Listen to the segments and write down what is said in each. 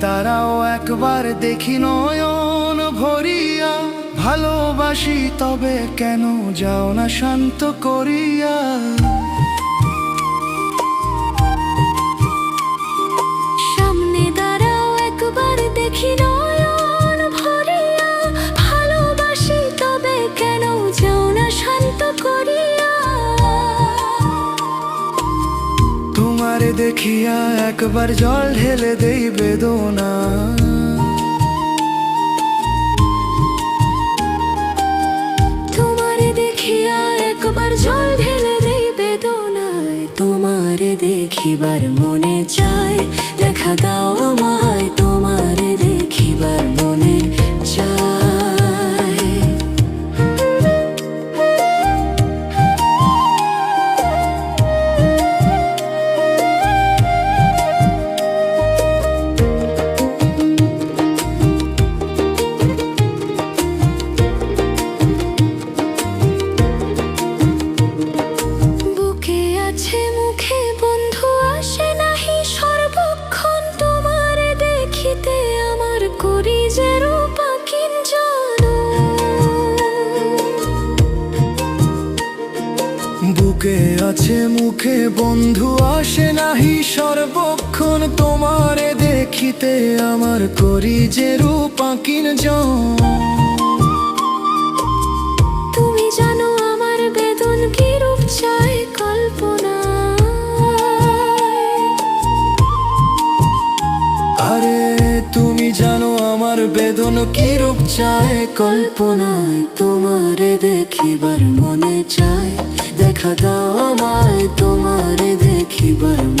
দাঁড়াও একবার দেখি নয়ন ভরিয়া। ভালোবাসি তবে কেন যাও না শান্ত করিয়া। দেখিয়া একবার জল ঢেলে দেই বেদনা। তোমারে জল দেই বেদনায়। তোমারে দেখিবার মনে চায়, দেখা দাও আমায়। বুকে আছে মুখে বন্ধু আসে নাহি সর্বক্ষণ তোমারে দেখিতে আমার করি যে রূপাকিন তুমি আমার বেদন কি রূপ চায়? কল্পনায় তোমারে দেখিবার মনে চায়। দেখা দাও আমায়, তোমারে দেখিবার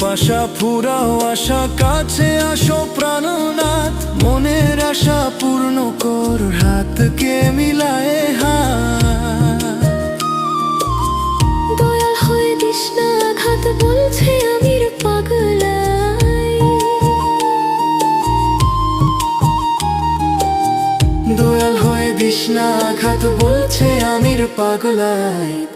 পাশা ফুরাও আশা কাছে আসো প্রাণনাথ। মনের আশা পূর্ণ কর হাতকে মিলায়ে হাত। দয়াল হয়ে দিস না আঘাত বলছে আমির পাগলাই। দয়াল হয়ে দিস না আঘাত বলছে আমির পাগলায়